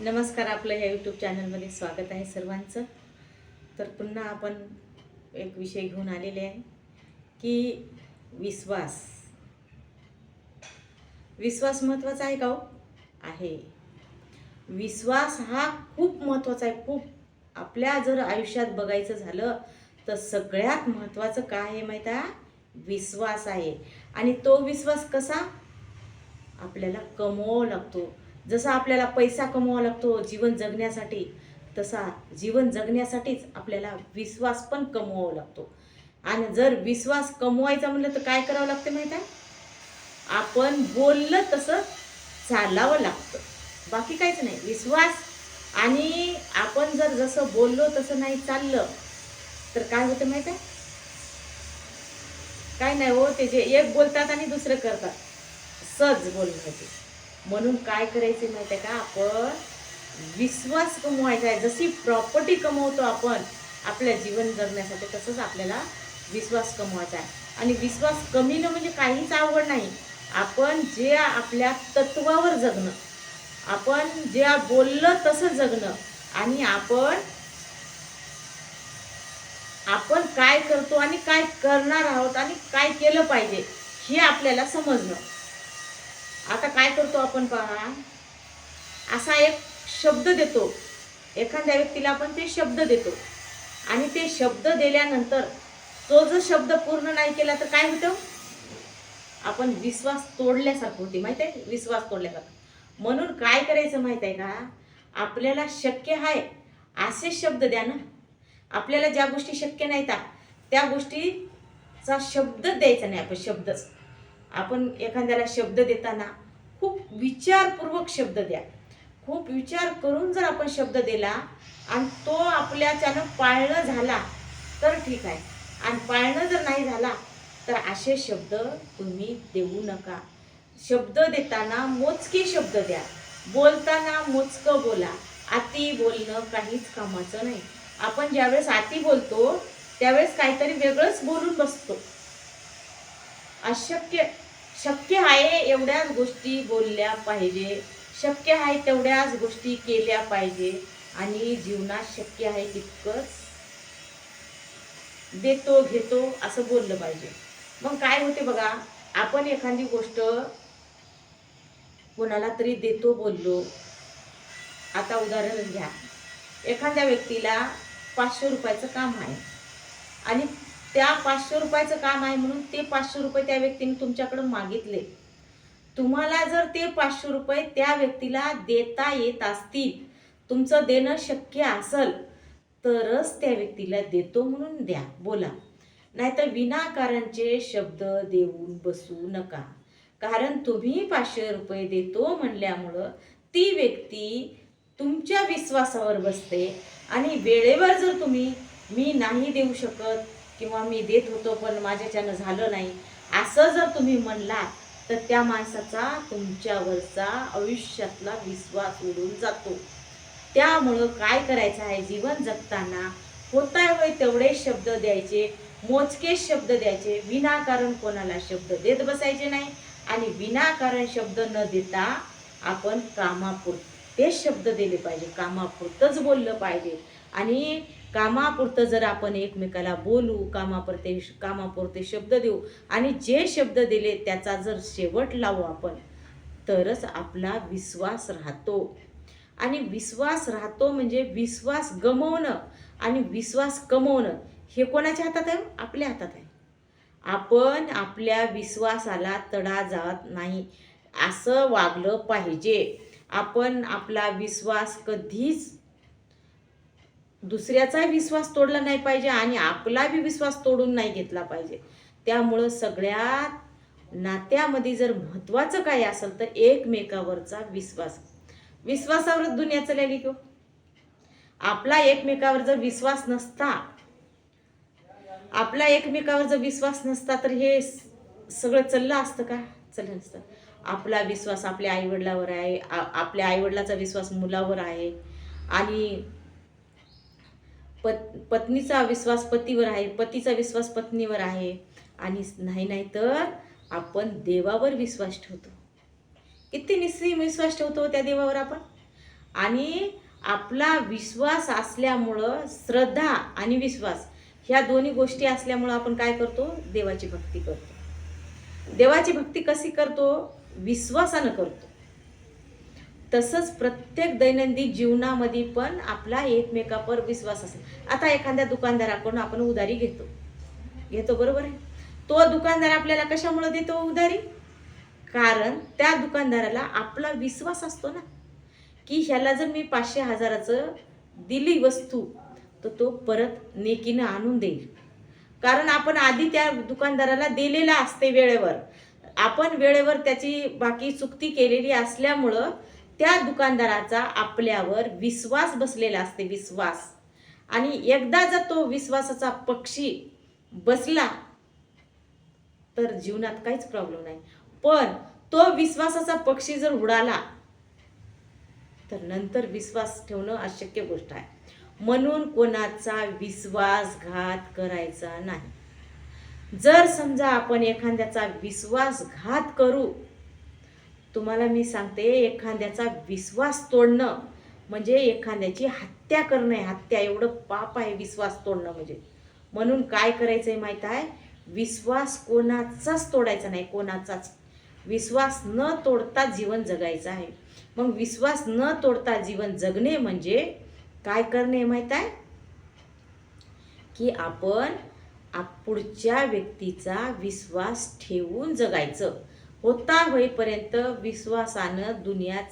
नमस्कार आपलं ह्या यूट्यूब चॅनलमध्ये स्वागत आहे सर्वांचं. तर पुन्हा आपण एक विषय घेऊन आलेले आहे की विश्वास. विश्वास महत्त्वाचा आहे का हो? आहे. विश्वास हा खूप महत्त्वाचा आहे. खूप आपल्या जर आयुष्यात बघायचं झालं तर सगळ्यात महत्त्वाचं काय आहे माहीत आहे? विश्वास आहे. आणि तो विश्वास कसा? आपल्याला कमवावा लागतो. जसा आपल्याला पैसा कमवावा लागतो जीवन जगण्यासाठी तसा जीवन जगण्यासाठीच आपल्याला विश्वास पण कमवावा लागतो. आणि जर विश्वास कमवायचा म्हणलं तर काय करावं लागतं माहीत आहे? आपण बोललं तसं चालावं लागतं. बाकी काहीच नाही. विश्वास आणि आपण जर जसं बोललो तसं नाही चाललं तर काय होतं माहीत आहे? काय नाही हो ते जे एक बोलतात आणि दुसरं करतात. सहज बोलणं ते म्हणून काय करायचं माहिती आहे का? आपण विश्वास कमवायचा आहे. जशी प्रॉपर्टी कमवतो आपण आपल्या जीवन जगण्यासाठी तसंच आपल्याला विश्वास कमवायचा आहे. आणि विश्वास कमीनं म्हणजे काहीच आवड नाही. आपण जे आपल्या तत्वावर जगणं आपण जे बोललं तसं जगणं आणि आपण आपण काय करतो आणि काय करणार आहोत आणि काय केलं पाहिजे हे आपल्याला समजणं. आता काय करतो आपण पहा? असा एक शब्द देतो. एखाद्या व्यक्तीला आपण ते शब्द देतो. आणि ते शब्द दिल्यानंतर तो जर शब्द पूर्ण नाही केला तर काय होतं? आपण विश्वास तोडल्यासारखं होती. माहीत आहे? विश्वास तोडल्यासारखं. म्हणून काय करायचं माहीत आहे का? आपल्याला शक्य आहे असे शब्द द्या ना. आपल्याला ज्या गोष्टी शक्य नाही त्या गोष्टीचा शब्द द्यायचा नाही आपण. शब्दच आपण एखाद्याला शब्द देताना खूप विचारपूर्वक शब्द द्या. खूप विचार करून जर आपण शब्द दिला आणि तो आपल्याच्यानं पाळणं झाला तर ठीक आहे. आणि पाळणं जर नाही झाला तर असे शब्द तुम्ही देऊ नका. शब्द देताना मोजके शब्द द्या. बोलताना मोजकं बोला. अति बोलणं काहीच कामाचं नाही. आपण ज्यावेळेस अति बोलतो त्यावेळेस काहीतरी वेगळंच बोलून बसतो. अशक्य शक्य आहे एवढ्याच गोष्टी बोलल्या पाहिजे. शक्य आहे तेवढ्याच गोष्टी केल्या पाहिजे. आणि जीवनात शक्य आहे तितकंच देतो घेतो असं बोललं पाहिजे. मग काय होते बघा आपण एखादी गोष्ट कोणाला तरी देतो बोललो. आता उदाहरण घ्या. एखाद्या व्यक्तीला पाचशे रुपयाचं काम आहे. आणि त्या पाचशे रुपयाचं काम आहे म्हणून ते पाचशे रुपये त्या व्यक्तीने तुमच्याकडे मागितले. तुम्हाला जर ते पाचशे रुपये त्या व्यक्तीला देता येत असतील तुमचं देणं शक्य असेल तरच त्या व्यक्तीला देतो म्हणून द्या. बोला. नाहीतर विनाकारणचे शब्द देऊन बसू नका. कारण तुम्ही पाचशे रुपये देतो म्हणल्यामुळं ती व्यक्ती तुमच्या विश्वासावर बसते आणि वेळेवर जर तुम्ही मी नाही देऊ शकत किंवा मी देत होतो पण माझ्याच्यानं झालं नाही. असं जर तुम्ही म्हणला तर त्या माणसाचा तुमच्यावरचा आयुष्यातला विश्वास उडून जातो. त्यामुळं काय करायचं आहे? जीवन जगताना होता वय तेवढे शब्द द्यायचे मोजके शब्द द्यायचे विनाकारण कोणाला शब्द देत बसायचे नाही आणि विनाकारण शब्द न देता आपण कामापुरते शब्द दिले पाहिजे. कामापुरतंच बोललं पाहिजे. आणि कामापुरतं जर आपण एकमेकाला बोलू कामापुरते कामापुरते शब्द देऊ आणि जे शब्द दिले त्याचा जर शेवट लावू आपण तरच आपला विश्वास राहतो. आणि विश्वास राहतो म्हणजे विश्वास गमवणं आणि विश्वास कमवणं हे कोणाच्या हातात आहे? आपल्या हातात आहे. आपण आपल्या विश्वासाला तडा जात नाही असं वागलं पाहिजे. आपण आपला विश्वास कधीच दुसऱ्याचा विश्वास तोडला नाही पाहिजे आणि आपला बी विश्वास तोडून नाही घेतला पाहिजे. त्यामुळं सगळ्यात नात्यामध्ये जर महत्त्वाचं काय असेल तर एकमेकावरचा विश्वास. विश्वासावरच दुनिया चालली किंवा हो. आपला एकमेकावर जर विश्वास नसता आपला एकमेकावर जर विश्वास नसता तर हे सगळं चाललं असतं का? चाललं नसतं. आपला विश्वास आपल्या आईवडिलावर आहे आपल्या आईवडिलाचा विश्वास मुलावर आहे. आणि पत पत्नीचा विश्वास पतीवर आहे पतीचा विश्वास पत्नीवर आहे. आणि नाही नाही तर आपण देवावर विश्वास ठेवतो. किती निश्चित विश्वास ठेवतो त्या देवावर आपण? आणि आपला विश्वास असल्यामुळं श्रद्धा आणि विश्वास ह्या दोन्ही गोष्टी असल्यामुळं आपण काय करतो? देवाची भक्ती करतो. देवाची भक्ती कशी करतो? विश्वासानं करतो. तसंच प्रत्येक दैनंदिन जीवनामध्ये पण आपला एकमेकावर विश्वास असेल. आता एखाद्या दुकानदाराकडून आपण उधारी घेतो. घेतो बरोबर आहे? तो दुकानदार आपल्याला कशामुळे देतो उधारी? कारण त्या दुकानदाराला आपला विश्वास असतो ना की ह्याला जर मी पाचशे हजाराचं दिली वस्तू तर तो परत नेकीनं आणून देईल. कारण आपण आधी त्या दुकानदाराला दिलेला असते वेळेवर. आपण वेळेवर त्याची बाकी चुकती केलेली असल्यामुळं त्या दुकानदाराचा आपल्यावर विश्वास बसलेला असते विश्वास. आणि एकदा जर तो विश्वासाचा पक्षी बसला तर जीवनात काहीच प्रॉब्लेम नाही. पण तो विश्वासाचा पक्षी जर उडाला तर नंतर विश्वास ठेवणं अशक्य गोष्ट आहे. म्हणून कोणाचा विश्वासघात करायचा नाही. जर समजा आपण एखाद्याचा विश्वासघात करू तुम्हाला मी सांगते एखाद्याचा विश्वास तोडणं म्हणजे एखाद्याची हत्या करणं आहे. हत्या एवढं पाप आहे विश्वास तोडणं म्हणजे. म्हणून काय करायचं आहे माहीत आहे? विश्वास कोणाचाच तोडायचा नाही कोणाचाच. विश्वास न तोडता जीवन जगायचं आहे. मग विश्वास न तोडता जीवन जगणे म्हणजे काय करणे माहीत आहे? की आपण पुढच्या व्यक्तीचा विश्वास ठेवून जगायचं. होता होईपर्यंत विश्वासानं दुनिया